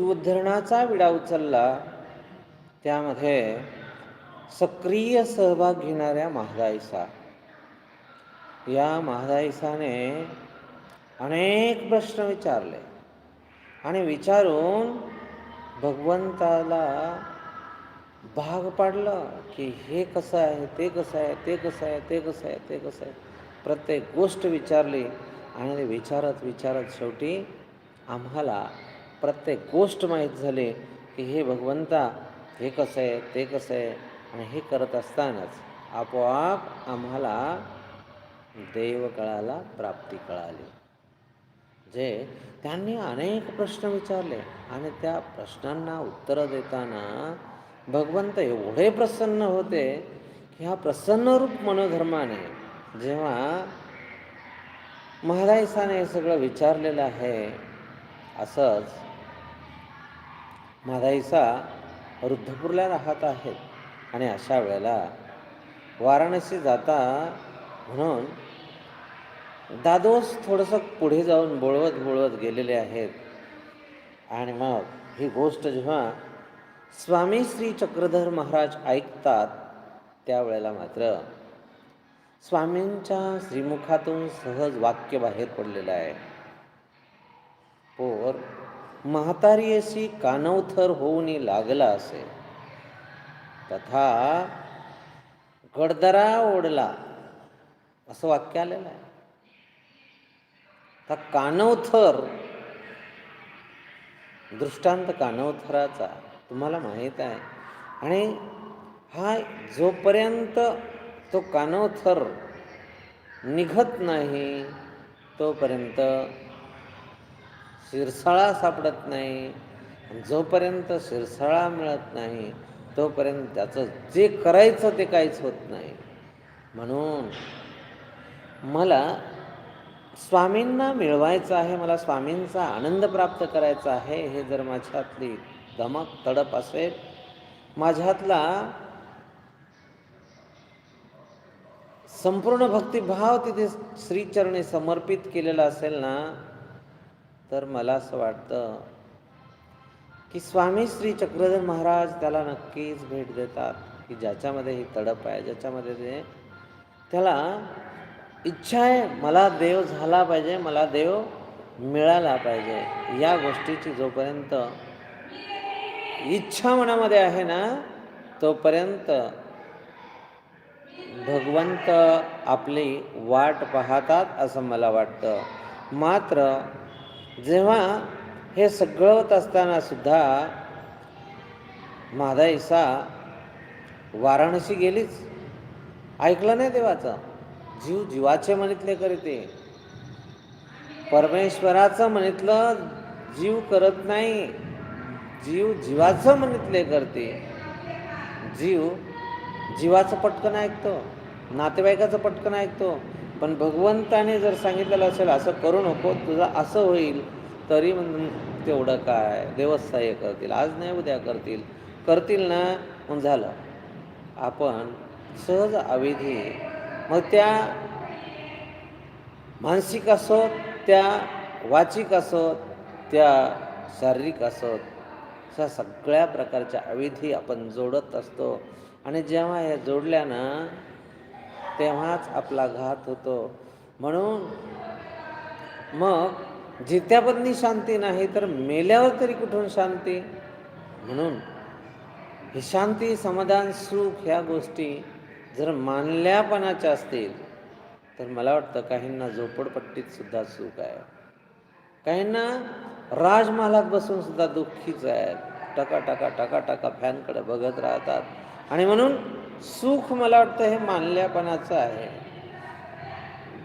उद्धरणाचा विडा उचलला त्यामध्ये सक्रिय सहभाग घेणाऱ्या महादाईसा. या महादाईसाने अनेक प्रश्न विचारले आणि विचारून भगवंताला भाग पाडलं की हे कसं आहे ते कसं आहे ते कसं आहे ते कसं आहे ते कसं आहे. प्रत्येक गोष्ट विचारली आणि ते विचारत विचारत शेवटी आम्हाला प्रत्येक गोष्ट माहीत झाली की हे भगवंता हे कसं आहे ते कसं आहे आणि हे करत असतानाच आपोआप आम्हाला देव कळाला प्राप्ती कळाली. जे त्यांनी अनेक प्रश्न विचारले आणि त्या प्रश्नांना उत्तरं देताना भगवंत एवढे प्रसन्न होते की ह्या प्रसन्नरूप मनोधर्माने जेव्हा महारायसाने हे सगळं विचारलेलं आहे असंच माधाईसा रुद्धपूरला राहत आहेत आणि अशा वेळेला वाराणसी जाता म्हणून दादोस थोडंसं पुढे जाऊन बोळवत बोळवत गेलेले आहेत. आणि मग ही गोष्ट जेव्हा स्वामी श्री चक्रधर महाराज ऐकतात त्यावेळेला मात्र स्वामींच्या श्रीमुखातून सहज वाक्य बाहेर पडलेलं आहे. पोर म्हातारीशी कानवथर होऊन लागला असे. तथा गडदरा ओढला. असं वाक्य आलेलं आहे. तर कानवथर दृष्टांत कानवथराचा तुम्हाला माहीत आहे. आणि हा जोपर्यंत तो कानवथर निघत नाही तोपर्यंत शिरसाळा सापडत नाही. जोपर्यंत शिरसाळा मिळत नाही तोपर्यंत त्याचं जे करायचं ते काहीच होत नाही. म्हणून मला स्वामींना मिळवायचं आहे मला स्वामींचा आनंद प्राप्त करायचा आहे हे जर माझ्यातली धमक तडप असेल माझ्यातला संपूर्ण भक्तिभाव तिथे श्रीचरणी समर्पित केलेला असेल ना तर मला असं वाटतं की स्वामी श्री चक्रधर महाराज त्याला नक्कीच भेट देतात की ज्याच्यामध्ये ही तडप आहे ज्याच्यामध्ये ते त्याला इच्छा आहे मला देव झाला पाहिजे मला देव मिळाला पाहिजे या गोष्टीची जोपर्यंत इच्छा मनामध्ये आहे ना तोपर्यंत भगवंत आपली वाट पाहतात असं मला वाटतं. मात्र जेव्हा हे सगळं होत असताना सुद्धा मादाईसा वाराणसी गेलीच. ऐकलं नाही देवाचं? जीव जीवाचे म्हणितले करीते परमेश्वराचं म्हणितलं जीव करत नाही. जीव जीवाचं म्हणितले करते जीव जीवाचं पटकन ऐकतो. नातेवाईकाचं पटकन ऐकतो. पण भगवंताने जर सांगितलेलं असेल असं करू नको तुझं असं होईल तरी म्हणून तेवढं काय? देवस्थाय करतील आज नाही उद्या करतील. करतील ना? म्हणून झालं. आपण सहज अविधी मग त्या मानसिक असोत त्या वाचिक असोत त्या शारीरिक असोत अशा सगळ्या प्रकारच्या अविधी आपण जोडत असतो. आणि जेव्हा हे जोडल्यानं तेव्हाच आपला घात होतो. म्हणून मग जित्यापत्नी शांती नाही तर मेल्यावर तरी कुठून शांती? म्हणून ही शांती समाधान सुख ह्या गोष्टी जर मानल्यापणाच्या असतील तर मला वाटतं काहींना झोपडपट्टीत सुद्धा सुख आहे. काहींना राजमहालात बसून सुद्धा दुःखीच आहेत. टका टका टका टका फॅनकडे बघत राहतात. आणि म्हणून सुख मला वाटतं हे मानल्यापणाचं आहे.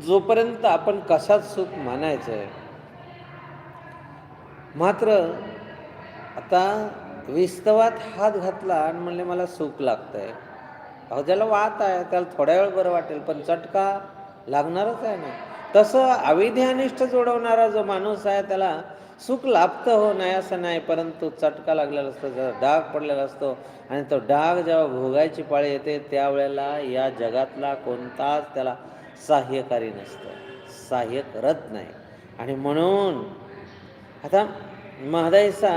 जोपर्यंत आपण कशात सुख मानायचं आहे? मात्र आता विस्तवात हात घातला आणि म्हणले मला सुख लागतंय. अहो ज्याला वात आहे त्याला थोड्या वेळ बरं वाटेल पण चटका लागणारच आहे ना. तसं अविध्यानिष्ठ जोडवणारा जो माणूस आहे त्याला सुख लाभतं हो नाही असं नाही परंतु चटका लागलेला असतो जरा डाग पडलेला असतो आणि तो डाग जेव्हा भोगायची पाळी येते त्यावेळेला या जगातला कोणताच त्याला सहाय्यकारी नसतं सहाय्य करत नाही. आणि म्हणून आता महादाईसा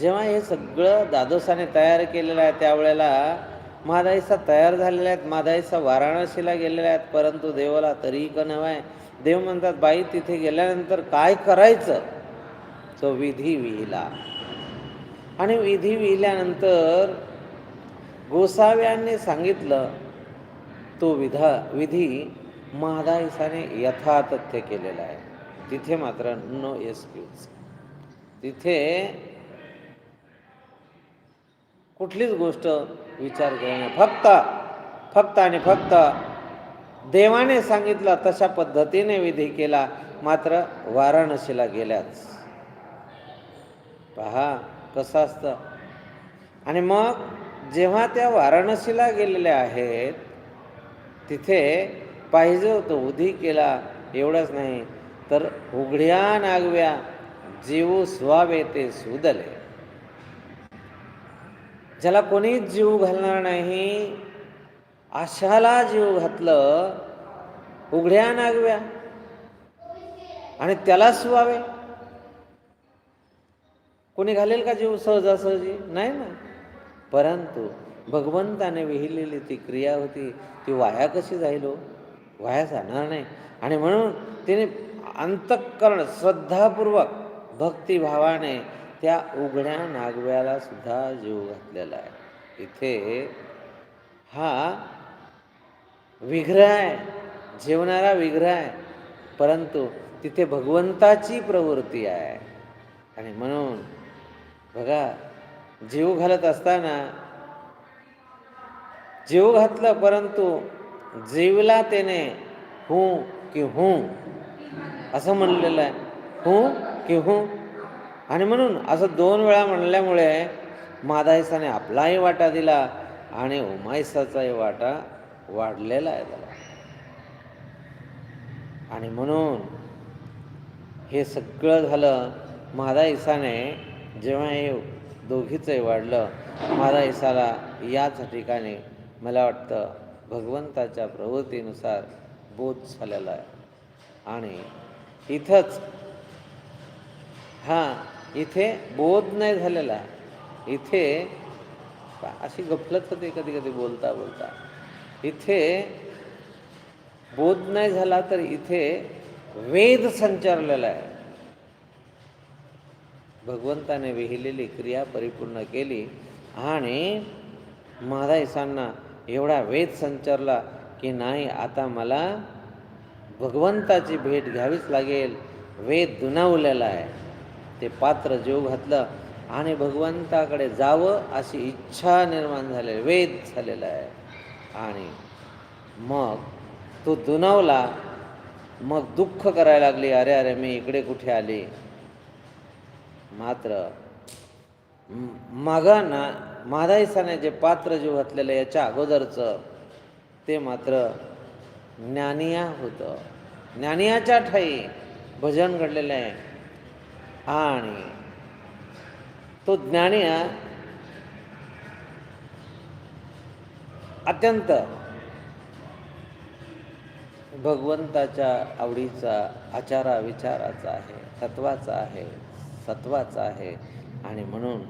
जेव्हा हे सगळं दादोसाने तयार केलेलं आहे त्यावेळेला मादाईसा तयार झालेल्या आहेत मादाईसा वाराणसीला गेलेल्या आहेत परंतु देवाला तरीही का नव्हे? देव म्हणतात बाई तिथे गेल्यानंतर काय करायचं? तो विधी विहिला. आणि विधी विहिल्यानंतर गोसाव्यांनी सांगितलं तो विधा विधी महादाईसाने यथातथ्य केलेला आहे. तिथे मात्र नो एक्सक्यूज तिथे कुठलीच गोष्ट विचार करणे. फक्त फक्त आणि फक्त देवाने सांगितलं तशा पद्धतीने विधी केला मात्र वाराणसीला गेल्याच. पहा कसं असतं. आणि मग जेव्हा त्या वाराणसीला गेलेल्या आहेत तिथे पाहिजे होतं उधी केला एवढंच नाही तर उघड्या नागव्या जीव स्वावे ते सुदले. ज्याला कोणीच जीव घालणार नाही अशाला जीव घातलं उघड्या नागव्या. आणि त्याला सुवावे. कोणी घालेल का जीव सहजासहजी? नाही ना. परंतु भगवंताने विहिलेली ती क्रिया होती ती वाया कशी जाईल हो? वाया जाणार नाही. आणि म्हणून तिने अंतःकरण श्रद्धापूर्वक भक्तिभावाने त्या उघड्या नागव्याला सुद्धा जीव घातलेला आहे. इथे हा विग्रह आहे जेवणारा विग्रह आहे. परंतु तिथे भगवंताची प्रवृत्ती आहे. आणि म्हणून बघा जीव घालत असताना जीव घातलं परंतु जीवला त्याने हू की हू असं म्हणलेलं आहे. हू की हू? आणि म्हणून असं दोन वेळा म्हणल्यामुळे मादायसाने आपलाही वाटा दिला आणि उमायसाचाही वाटा वाढलेला आहे त्याला. आणि म्हणून हे सगळं झालं मादा जेव्हा हे दोघीचंही वाढलं मादा इसाला याच ठिकाणी मला वाटतं भगवंताच्या प्रवृत्तीनुसार बोध झालेला आहे. आणि इथंच हां इथे बोध नाही झालेला. इथे अशी गफलत होते कधी कधी बोलता बोलता. इथे बोध नाही झाला तर इथे वेद संचारलेला आहे. भगवंताने विहिलेली क्रिया परिपूर्ण केली आणि महादाईसांना एवढा वेद संचारला की नाही आता मला भगवंताची भेट घ्यावीच लागेल. वेद दुनावलेला आहे. ते पात्र जीव घातलं आणि भगवंताकडे जावं अशी इच्छा निर्माण झालेली वेद झालेला आहे. आणि मग तो दुनावला मग दुःख करायला लागली अरे अरे मी इकडे कुठे आले? मात्र मागा ना मादाईसाने जे पात्र जीव घातलेलं याच्या अगोदरचं ते मात्र ज्ञानिया होतं. ज्ञानियाच्या ठाई भजन घडलेलं आहे. आणि तो ज्ञानिया अत्यंत भगवंताच्या आवडीचा आचारा विचाराचा आहे तत्वाचा आहे सत्वाचा आहे. आणि म्हणून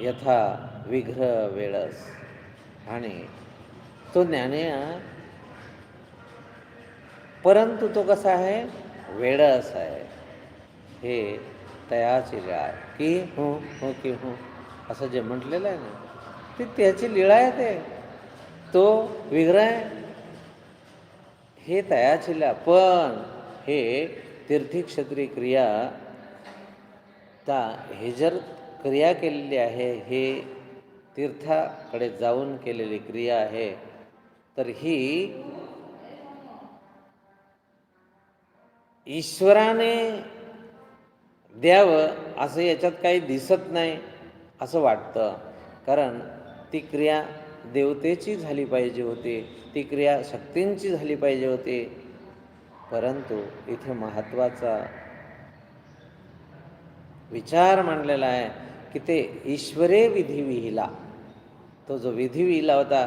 यथा विघ्र वेळस. आणि तो ज्ञानिया परंतु तो कसा आहे? वेळस आहे. हे तयाची लीळा की हो हो की हो. असं जे म्हटलेलं आहे ना ते त्याची लीळा आहे ते. तो विग्रह हे तयाची लीळा पण हे तीर्थीक्षत्री क्रिया ता हे जर क्रिया केलेली आहे हे तीर्थाकडे जाऊन केलेली क्रिया आहे तर ही ईश्वराने द्यावं असं याच्यात काही दिसत नाही असं वाटतं. कारण ती क्रिया देवतेची झाली पाहिजे होती. ती क्रिया शक्तींची झाली पाहिजे होती. परंतु इथे महत्त्वाचा विचार मांडलेला आहे की ते ईश्वरे विधी विहिला. तो जो विधी विहिला होता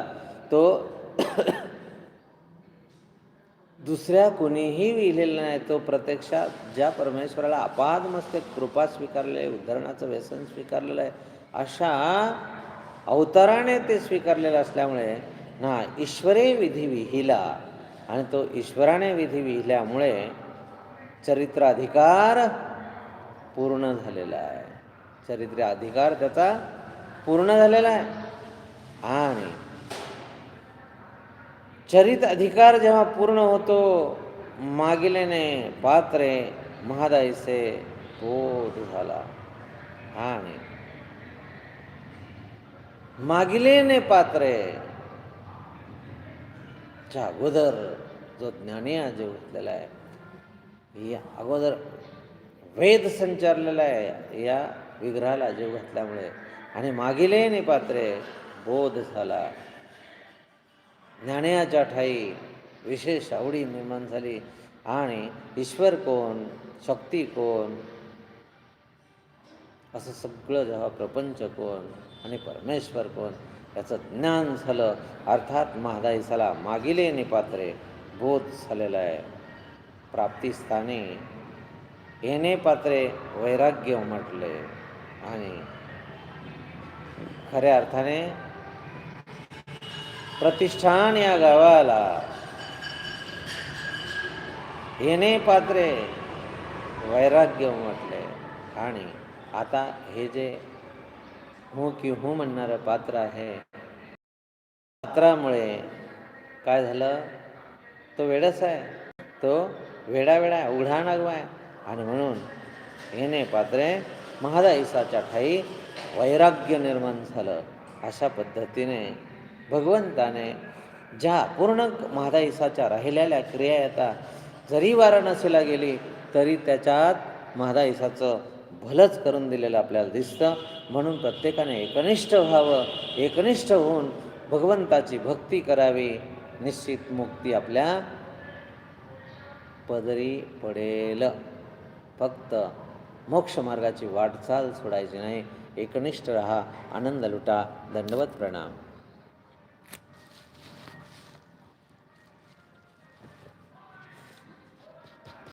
तो दुसऱ्या कोणीही लिहिलेला नाही तो प्रत्यक्षात ज्या परमेश्वराला अपाद मस्तक कृपा स्वीकारले आहे उद्धरणाचं व्यसन स्वीकारलेलं आहे अशा अवताराने ते स्वीकारलेलं असल्यामुळे ना ईश्वरे विधी विहिला आणि तो ईश्वराने विधी विहिल्यामुळे चरित्र अधिकार पूर्ण झालेला आहे. चरित्र अधिकार त्याचा पूर्ण झालेला आहे. आणि चरित अधिकार जेव्हा पूर्ण होतो मागिलेने पात्रे महादाईसे बोध झाला. आणि मागिलेने पात्रे च्या अगोदर जो ज्ञानी आज घेतलेला आहे या अगोदर वेद संचारलेला आहे या विग्रहाला जीव घातल्यामुळे. आणि मागिलेने पात्रे बोध झाला. ज्ञानाच्या ठाई विशेष आवडी निर्माण झाली. आणि ईश्वर कोण? शक्ती कोण? असं सगळं जेव्हा प्रपंच कोण? आणि परमेश्वर कोण? याचं ज्ञान झालं. अर्थात महादाईसाला मागिले निपात्रे बोध झालेला आहे. प्राप्तिस्थानी येणे पात्रे वैराग्य उमटले. आणि खऱ्या अर्थाने प्रतिष्ठान या गावाला. येणे पात्रे वैराग्य म्हटले. आणि आता हे जे हो की हो म्हणणारं पात्र आहे पात्रामुळे काय झालं? तो वेडच आहे. तो वेडा वेडा आहे उघडा नागवा आहे. आणि म्हणून येणे पात्रे महादाईसाच्या ठाई वैराग्य निर्माण झालं अशा पद्धतीने भगवंताने ज्या पूर्ण महादाईसाच्या राहिलेल्या क्रिया येतात जरी वाराणसीला गेली तरी त्याच्यात महादाईसाचं भलंच करून दिलेलं आपल्याला दिसतं. म्हणून प्रत्येकाने एकनिष्ठ व्हावं एकनिष्ठ होऊन भगवंताची भक्ती करावी. निश्चित मुक्ती आपल्या पदरी पडेल. फक्त मोक्षमार्गाची वाटचाल सोडायची नाही. एकनिष्ठ रहा आनंद लुटा दंडवत प्रणाम.